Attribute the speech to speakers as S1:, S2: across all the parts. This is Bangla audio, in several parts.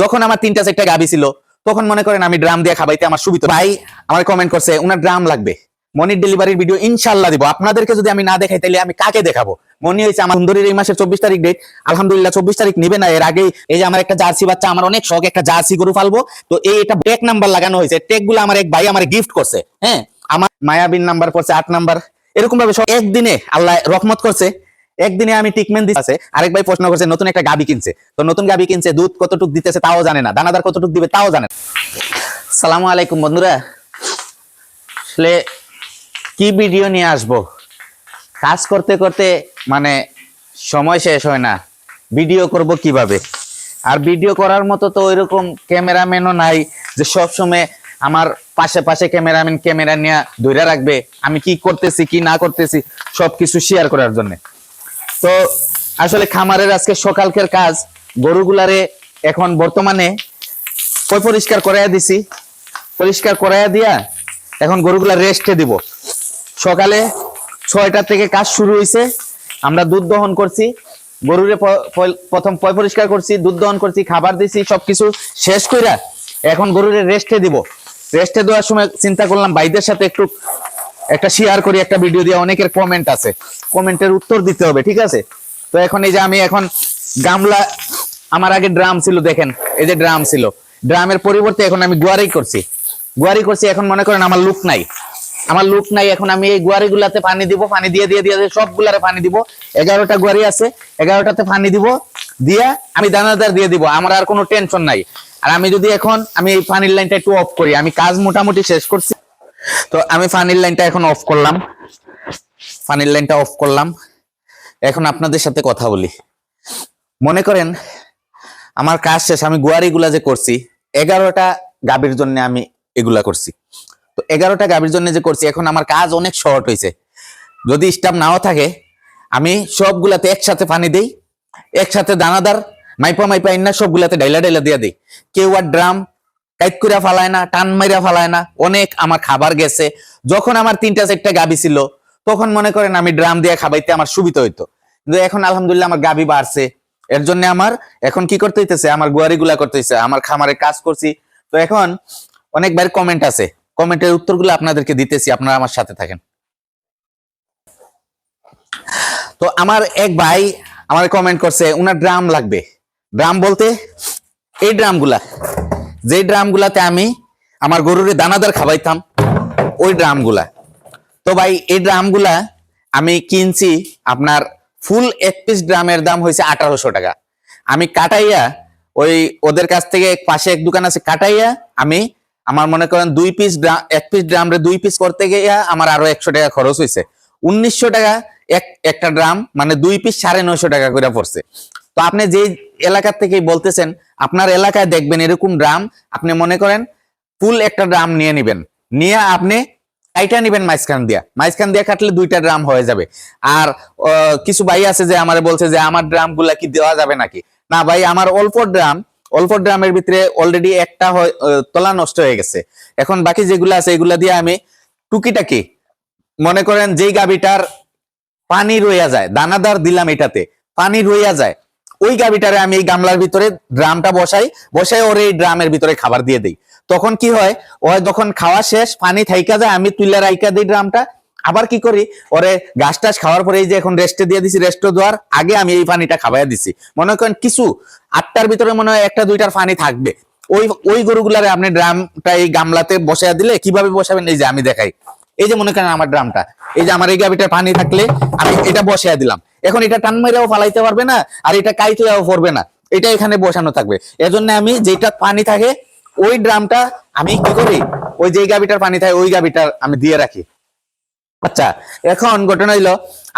S1: যখন আমার তিনটা চারটা গাবি ছিল, তখন মনে করেন আমি ড্রাম দিয়ে খাবাইতে আমার সুবিধা ভাই, আমার কমেন্ট করছে ওনার ড্রাম লাগবে। মনির ডেলিভারির ভিডিও ইনশাল্লাহ দিব। আপনাদেরকে যদি আমি না দেখাই তাহলে আমি কাকে দেখাবো? মনি হয়েছে আমার সুন্দরীর এই মাসের চব্বিশ তারিখ ডেট আলহামদুলিল্লাহ, চব্বিশ তারিখ নিবে না এর আগে এই যে আমার একটা জার্সি বাচ্চা, আমার অনেক শখ, একটা জার্সি গরু ফালবো তো এই এটা টেক নাম্বার লাগানো হয়েছে। টেকগুলো আমার এক ভাই আমার গিফট করছে। হ্যাঁ আমার মায়াবিন নাম্বার পড়ছে আট নাম্বার এরকম ভাবে একদিনে আল্লাহ রহমত করছে। একদিনে আমি টিকমেন দিচ্ছে আরেক ভাই প্রশ্ন করছে, নতুন একটা গাবি কিনছে। তো নতুন গাবি কিনছে, দুধ কতটুক দিতেছে তাও জানে না, দানাদার কতটুক দিবে তাও জানে না। সালামু আলাইকুম বন্ধুরা। আসলে কি ভিডিও নিয়ে আসব? কাজ করতে করতে মানে সময় শেষ হয় না। ভিডিও করব কীভাবে? আর ভিডিও করার মতো তো ওইরকম ক্যামেরাম্যানও নাই যে সব সময় আমার পাশে পাশে ক্যামেরাম্যান ক্যামেরা নিয়ে ধরে রাখবে। আমি কি করতেছি, কি না করতেছি, সবকিছু শেয়ার করার জন্য। তো আসলে খামারের আজকে সকালকের কাজ, গরুগুলারে এখন বর্তমানে পয় পরিষ্কার করাইয়া দিছি? পরিষ্কার করাইয়া দিয়া এখন গরুগুলা রেস্টে দিব। সকালে ছয়টা থেকে কাজ শুরু হয়েছে আমরা দুধ দহন করছি, গরুরে প্রথম পয় পরিষ্কার করছি, দুধ দহন করছি, খাবার দিছি, সবকিছু শেষ কইরা এখন গরুরে রেস্টে দিব। রেস্টে দেওয়ার সময় চিন্তা করলাম, ভাইদের সাথে একটু একটা শেয়ার করি, একটা ভিডিও দিয়ে অনেকের কমেন্ট আছে। কমেন্টের উত্তর দিতে হবে, ঠিক আছে? তো এখন এই যে আমি এখন গামলা, আমার আগে ড্রাম ছিল, দেখেন, এই যে ড্রাম ছিল। ড্রামের পরিবর্তে এখন আমি গুয়ারি করছি। গুয়ারি করছি, এখন মনে করেন আমার লুক নাই। আমার লুক নাই, এখন আমি এই গুয়ারি গুলাতে পানি দিব, পানি দিয়ে দিয়ে দিয়ে সবগুলারে পানি দিব। এগারোটা গুয়ারি আছে, এগারোটাতে পানি দিব, দিয়া আমি দানাদার দিয়ে দিব। আমার আর কোনো টেনশন নাই। আর আমি যদি এখন, আমি এই পানির লাইনটা একটু অফ করি, আমি কাজ মোটামুটি শেষ করছি। তো আমি পানির লাইনটা এখন অফ করলাম। পানির লাইনটা অফ করলাম। এখন আপনাদের সাথে কথা বলি। মনে করেন, আমার কাজ শেষ, আমি গুয়ারিগুলা যে করছি, এগারোটা গাভীর জন্য আমি এগুলা করছি। তো এগারোটা গাভীর জন্য যে করছি, এখন আমার কাজ অনেক শর্ট হয়েছে যদি স্টাফ নাও থাকে, আমি সবগুলাতে একসাথে পানি দেই, একসাথে দানাদার, মাইপা মাইপা ইন্না সবগুলাতে ডাইলা ডাইলা দিয়ে দিই। কেউ আর ড্রাম টাইট করে ফালায় না, টান মাইরা ফালায় না, অনেক আমার খাবার গেছে। যখন আমার তিনটা চারটা গাবি ছিল, তখন মনে করেন আমি ড্রাম দিয়ে খাবাইতে আমার সুবিধা হইতো। কিন্তু এখন আলহামদুলিল্লাহ আমার গাবি বাড়ছে। এর জন্য আমার এখন কি করতে হইতেছে? আমার গুয়ারি গুলা করতে হইছে আমার খামারে কাজ করছি। তো এখন অনেক বার কমেন্ট আছে। কমেন্টের উত্তরগুলো আপনাদেরকে দিতেছি। আপনারা আমার সাথে থাকেন। তো আমার এক ভাই আমার কমেন্ট করছে, উনার ড্রাম লাগবে। ড্রাম বলতে এই ড্রামগুলা। যে ড্রামগুলাতে আমি আমার গরুরে দানাদার খাবাইতাম ওই ড্রামগুলা। তো ভাই, এই ড্রামগুলা আমি কিনছি আপনার ফুল এক পিস ড্রামের দাম হয়েছে আঠারোশো টাকা। আমি কাটাইয়া ওই ওদের কাছ থেকে পাশে এক দোকান আছে, কাটাইয়া আমি আমার মনে করেন দুই পিস এক পিস ড্রাম রে দুই পিস করতে গিয়ে আমার আরও একশো টাকা খরচ হয়েছে। উনিশশো টাকা এক, একটা ড্রাম মানে দুই পিস সাড়ে নয়শো টাকা করে পড়ছে। তো আপনি যে এলাকার থেকে বলতেছেন, আপনার এলাকায় দেখবেন এরকম ড্রাম, আপনি মনে করেন ফুল একটা ড্রাম নিয়ে নিবেন। নিয়ে আপনি কাইটা নিবেন মাঝখান দিয়া। মাঝখান দিয়া কাটলে দুইটা ড্রাম হয়ে যাবে। আর কিছু ভাই আছে যে আমারে বলছে যে, আমার ড্রামগুলা কি দেওয়া যাবে নাকি? না ভাই, আমার অল্প ড্রাম, অল্প ড্রামের ভিতরে অলরেডি একটা তলা নষ্ট হয়ে গেছে। এখন বাকি যেগুলো আছে, এগুলা দিয়ে আমি টুকিটাকি, মনে করেন যেই গাবিটার পানি রইয়া যায়। দানাদার দিলাম এটাতে। পানি রইয়া যায়। ওই গাবিটারে আমি এই গামলার ভিতরে ড্রামটা বসাই। বসাই ওর এই ড্রামের ভিতরে খাবার দিয়ে দিই। তখন কি হয়? ও যখন খাওয়া শেষ, পানি থাইকা যায়, আমি তুইলা রাইকা দিই ড্রামটা। আবার কি করি? ওরে গাছ টাছ খাওয়ার পরে এই যে এখন রেস্টে দিয়ে দিছি রেস্ট দেওয়ার আগে আমি এই পানিটা খাওয়াই দিছি। মনে করেন কিছু, আটটার ভিতরে মনে হয় একটা, দুইটার পানি থাকবে। ওই ওই গরুগুলারে আপনি ড্রামটা এই গামলাতে বসাইয়া দিলে কীভাবে বসাবেন? এই যে আমি দেখাই। এই যে মনে করেন আমার ড্রামটা, এই যে আমার এই গাবিটার পানি থাকলে আমি এটা বসাইয়া দিলাম। এখন এটা টান মেরেও ফালাইতে পারবে না, আর এটা কাইতেও পড়বে না। এটা এখানে বসানো থাকবে। এজন্য আমি যেটা পানি থাকে, ওই ড্রামটা আমি কি করি? ওই যে গাবিটার পানি থাকে, ওই গাবিটার আমি দিয়ে রাখি। আচ্ছা এখন ঘটনা হইল,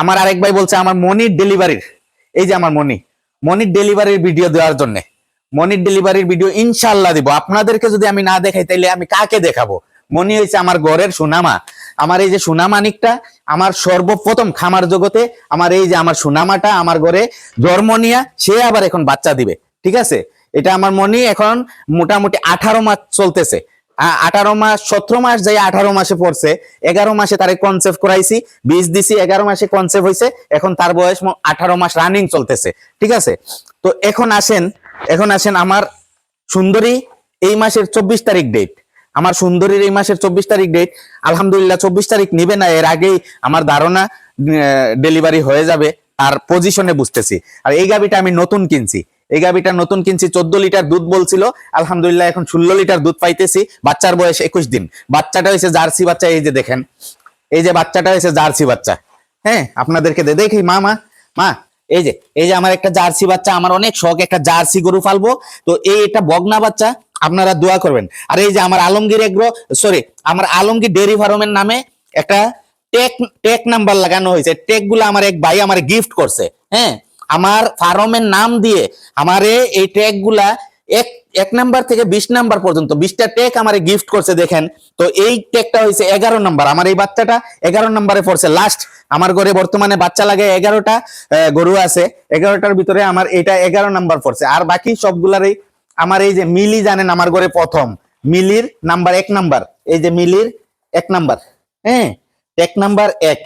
S1: আমার আরেক ভাই বলছে, আমার মনির ডেলিভারির এই যে আমার মনি, মনির ডেলিভারির ভিডিও দেওয়ার জন্য। মনির ডেলিভারির ভিডিও ইনশাল্লাহ দিব। আপনাদেরকে যদি আমি না দেখাই, তাইলে আমি কাকে দেখাবো? মনি হয়েছে আমার ঘরের সুনামা। আমার এই যে সুনামানিকটা আমার সর্বপ্রথম খামার জগতে আমার এই যে আমার সুনামাটা আমার ঘরে জন্ম নিয়া সে আবার এখন বাচ্চা দিবে, ঠিক আছে? এটা আমার মনে এখন মোটামুটি আঠারো মাস চলতেছে। আঠারো মাস, সতেরো মাস যাই আঠারো মাসে পড়ছে, এগারো মাসে তারে কনসেপ্ট করাইছি বীজ দিছি, এগারো মাসে কনসেপ্ট হয়েছে এখন তার বয়স আঠারো মাস রানিং চলতেছে, ঠিক আছে? তো এখন আসেন এখন আসেন আমার সুন্দরী এই মাসের চব্বিশ তারিখ ডেট আমার সুন্দরীর এই মাসের চব্বিশ তারিখ ডেট আলহামদুলিল্লাহ চব্বিশ তারিখ নিবে না, এর আগেই আমার ধারণা ডেলিভারি হয়ে যাবে আর পজিশনে বুঝতেছি। আর এই গাবিটা আমি নতুন কিনছি। এই গাবিটা নতুন কিনছি, চোদ্দ লিটার দুধ বলছিল, আলহামদুলিল্লাহ এখন ষোলো লিটার দুধ পাইতেছি, বাচ্চার বয়স একুশ দিন। বাচ্চাটা হয়েছে জার্সি বাচ্চা, এই যে দেখেন, এই যে বাচ্চাটা হয়েছে জার্সি বাচ্চা। হ্যাঁ আপনাদেরকে দেখি, মা মা মা, এই যে এই যে আমার একটা জার্সি বাচ্চা, আমার অনেক শখ, একটা জার্সি গরু পালবো। তো এই এটা বগনা বাচ্চা আপনারা দোয়া করবেন। আর এই যে আমার আলমগীর এগ্রো সরি আমার আলমগীর ডেয়ারি ফার্মের নামে একটা টেক টেক নাম্বার লাগানো হয়েছে। টেকগুলো আমার এক ভাই আমার গিফট করছে হ্যাঁ? আমার ফার্মের নাম দিয়ে আমারে এই ট্যাগগুলা এক এক নাম্বার থেকে বিশ নাম্বার পর্যন্ত, বিশটা টেক আমার গিফট করছে, দেখেন। তো এই টেকটা হয়েছে এগারো নাম্বার আমার এই বাচ্চাটা এগারো নাম্বারে পড়ছে। লাস্ট আমার ঘরে বর্তমানে বাচ্চা লাগে এগারোটা গরু আছে। এগারোটার ভিতরে আমার এটা এগারো নাম্বার পড়ছে। আর বাকি সবগুলারই আমার এই যে মিলি জানেন আমার ঘরে প্রথম। মিলির নাম্বার এক নাম্বার। এই যে মিলির এক নাম্বার। হ্যাঁ টেক নাম্বার এক।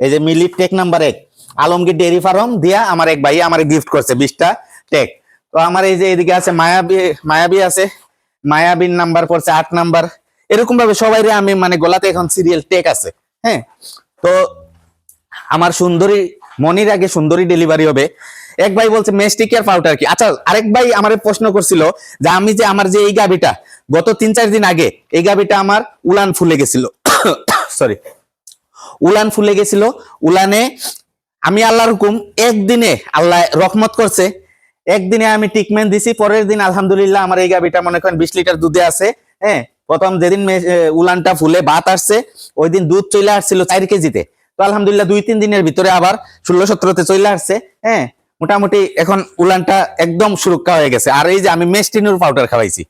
S1: এই যে মিলির টেক নাম্বার এক। আলমগীর ডেয়ারি ফার্ম দিয়া আমার এক ভাই আমার গিফট করছে বিশটা টেক। তো আমার এই যে এদিকে আছে মায়াবী মায়াবী আছে। মায়াবীর নাম্বার পড়ছে আট নাম্বার। এরকম ভাবে সবাই আমি মানে গলাতে এখন সিরিয়াল টেক আছে। হ্যাঁ তো আমার সুন্দরী মনির আগে সুন্দরী ডেলিভারি হবে। এক ভাই বলছে মেস্টিক আর পাউডার কি? আচ্ছা আরেক ভাই আমার প্রশ্ন করছিল যে, আমি যে আমার যে এই গাবিটা, গত তিন চার দিন আগে এই গাবিটা আমার উলান ফুলে গেছিল। সরি উলান ফুলে গেছিল, উলানে আমি আল্লাহর হুকুম, একদিনে আল্লাহ রহমত করছে। একদিনে আমি ট্রিটমেন্ট দিছি, পরের দিন আলহামদুলিল্লাহ আমার এই গাবিটা মনে করেন বিশ লিটার দুধে আছে হ্যাঁ? প্রথম যেদিন উলানটা ফুলে বাত আসছে, ওই দিন দুধ চলে আসছিল চার কেজিতে। তো আলহামদুলিল্লাহ দুই, তিন দিনের ভিতরে আবার ষোলো সতেরোতে চলে আসছে। হ্যাঁ মোটামুটি এখন উলানটা একদম সুরক্ষা হয়ে গেছে। আর এই যে আমি মেস্টিনুর পাউডার খাওয়াইছি।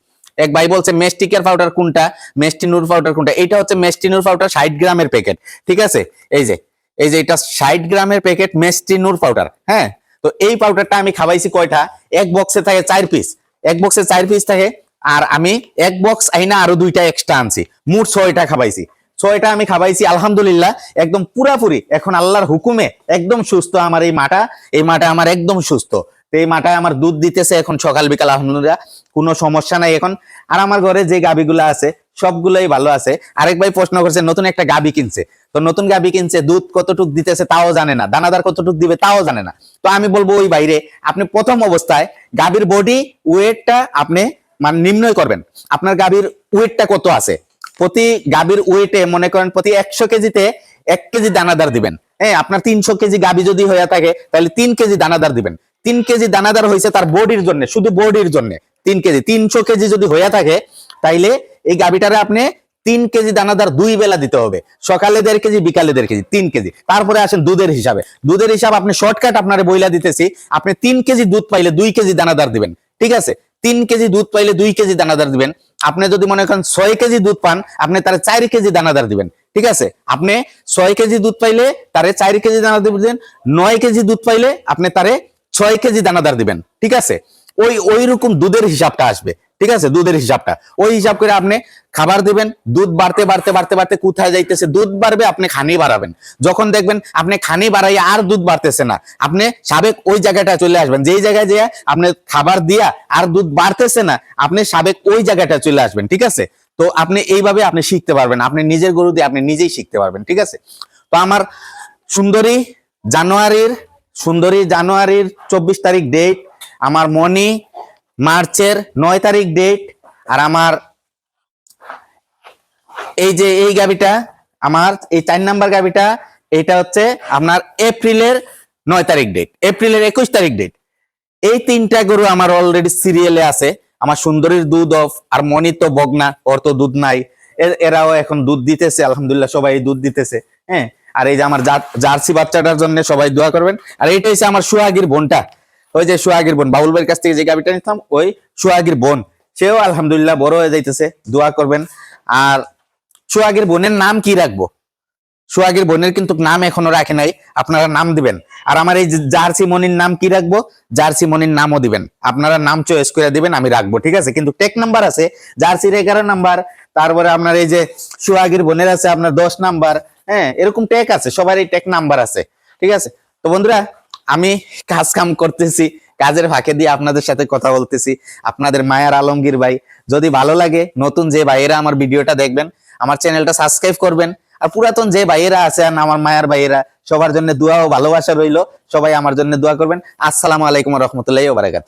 S1: এক ভাই বলছে মেস্টিকের পাউডার কোনটা? মেস্টিনুর পাউডার কোনটা? এটা হচ্ছে মেস্টিনুর পাউডার ষাট গ্রামের প্যাকেট। ঠিক আছে? এই যে এই যে এটা ষাট গ্রামের প্যাকেট মেস্টিনুর পাউডার। হ্যাঁ তো এই পাউডারটা আমি খাওয়াইছি কয়টা? এক বক্সে থাকে চার পিস এক বক্সে চার পিস থাকে। আর আমি এক বক্স আইনা আরও দুইটা এক্সট্রা আনছি। মোট ছয়টা খাওয়াইছি। ছয়টা আমি খাবাইছি, আলহামদুলিল্লাহ, একদম পুরাপুরি। এখন আল্লাহর হুকুমে একদম সুস্থ আমার এই মাটা এই মাটা আমার একদম সুস্থ। তো এই মাটায় আমার দুধ দিতেছে এখন সকাল বিকাল, আলহামদুলিল্লাহ, কোনো সমস্যা নাই এখন। আর আমার ঘরে যে গাবিগুলো আছে, সবগুলোই ভালো আছে। আরেক ভাই প্রশ্ন করছে, নতুন একটা গাবি কিনছে। তো নতুন গাবি কিনছে, দুধ কতটুক দিতেছে তাও জানে না, দানাদার কতটুক দিবে তাও জানে না। তো আমি বলব, ওই বাইরে আপনি প্রথম অবস্থায় গাবির বডি ওয়েটটা আপনি মানে নির্ণয় করবেন। আপনার গাবির ওয়েটটা কত আছে? প্রতি গাবির ওয়েটে মনে করেন প্রতি একশো কেজিতে এক কেজি দানাদার দিবেন। হ্যাঁ আপনার তিনশো কেজি গাবি যদি হয়ে থাকে, তাহলে তিন কেজি দানাদার দিবেন। তিন কেজি দানাদার হয়েছে তার বডির জন্য, শুধু বডির জন্য। তিন কেজি, তিনশো কেজি যদি হয়ে থাকে, তাইলে এই গাবিটারে আপনি তিন কেজি দানাদার দুই বেলা দিতে হবে। সকালে দেড় কেজি, বিকালে দেড় কেজি, তিন কেজি। তারপরে আসেন দুধের হিসাবে। দুধের হিসাব আপনি শর্টকাট আপনার বইলা দিতেছি, আপনি তিন কেজি দুধ পাইলে দুই কেজি দানাদার দিবেন। ঠিক আছে? তিন কেজি দুধ পাইলে দুই কেজি দানাদার দিবেন। আপনি যদি মনে করেন ছয় কেজি দুধ পান, আপনি তার চার কেজি দানাদার দিবেন। ঠিক আছে? আপনি ছয় কেজি দুধ পাইলে তারে চার কেজি দানাদার দিবেন, নয় কেজি দুধ পাইলে আপনি তারে ছয় কেজি দানাদার দিবেন। ঠিক আছে? ওই ওই রকম দুধের হিসাবটা আসবে। ঠিক আছে? দুধের হিসাবটা। ওই হিসাব করে আপনি খাবার দিবেন, দুধ বাড়তে বাড়তে বাড়তে বাড়তে কোথায় যাইতেছে? দুধ বাড়বে, আপনি খানি বাড়াবেন। যখন দেখবেন আপনি খানি বাড়াই আর দুধ বাড়তেছে না, আপনি সাবেক ওই জায়গাটা চলে আসবেন। যেই জায়গায় যে আপনি খাবার দিয়া আর দুধ বাড়তেছে না, আপনি সাবেক ওই জায়গাটা চলে আসবেন। ঠিক আছে? তো আপনি এইভাবে আপনি শিখতে পারবেন। আপনি নিজের গরু দিয়ে আপনি নিজেই শিখতে পারবেন। ঠিক আছে? তো আমার সুন্দরী জানুয়ারির সুন্দরী জানুয়ারির চব্বিশ তারিখ ডেট আমার মনি মার্চের নয় তারিখ ডেট আর আমার এই যে এই গাবিটা, আমার এই চার নাম্বার গাবিটা, এটা হচ্ছে আপনার এপ্রিলের নয় তারিখ ডেট এপ্রিলের একুশ তারিখ ডেট এই তিনটা গরু আমার অলরেডি সিরিয়ালে আছে। আমার সুন্দরীর দুধ অফ, আর মনি তো বগনা, ওর তো দুধ নাই। এরাও এখন দুধ দিতেছে, আলহামদুলিল্লাহ সবাই দুধ দিতেছে হ্যাঁ। আর এই যে আমার জার্সি বাচ্চাটার জন্য সবাই দোয়া করবেন। আর এইটা হচ্ছে আমার সুহাগীর বোনটা। ওই যে সুহাগীর বোন, বাবুল ভাইয়ের কাছ থেকে যে গাবিটা নিতাম, ওই সুহাগীর বোন, সেও আলহামদুলিল্লাহ বড় হয়ে যাইতেছে, দোয়া করবেন। আর সুহাগীর বোনের নাম কি রাখব? সোহাগের বোনের কিন্তু নাম এখনও রাখে নাই, আপনারা নাম দিবেন। আর আমার এই জার্সি মনির নাম কি রাখব? জার্সি মনির নামও দিবেন। আপনারা নাম চয়েস করে দিবেন, আমি রাখব, ঠিক আছে? কিন্তু টেক নাম্বার আছে, জার্সির এগারো নাম্বার তারপরে আপনার এই যে সোহাগের বোনের আছে আপনার দশ নাম্বার হ্যাঁ এরকম টেক আছে, সবারই টেক নাম্বার আছে, ঠিক আছে? তো বন্ধুরা আমি কাজ কাম করতেছি, কাজের ফাঁকে দিয়ে আপনাদের সাথে কথা বলতেছি। আপনাদের মায়ার আলমগীর ভাই, যদি ভালো লাগে, নতুন যে ভাইয়েরা আমার ভিডিওটা দেখবেন, আমার চ্যানেলটা সাবস্ক্রাইব করবেন। আর পুরাতন যে ভাইয়েরা আছেন আমার মায়ার ভাইয়েরা, সবার জন্য দোয়া ও ভালোবাসা রইল, সবাই আমার জন্য দোয়া করবেন। আসসালামু আলাইকুম রহমতুল্লাহ বারাকাত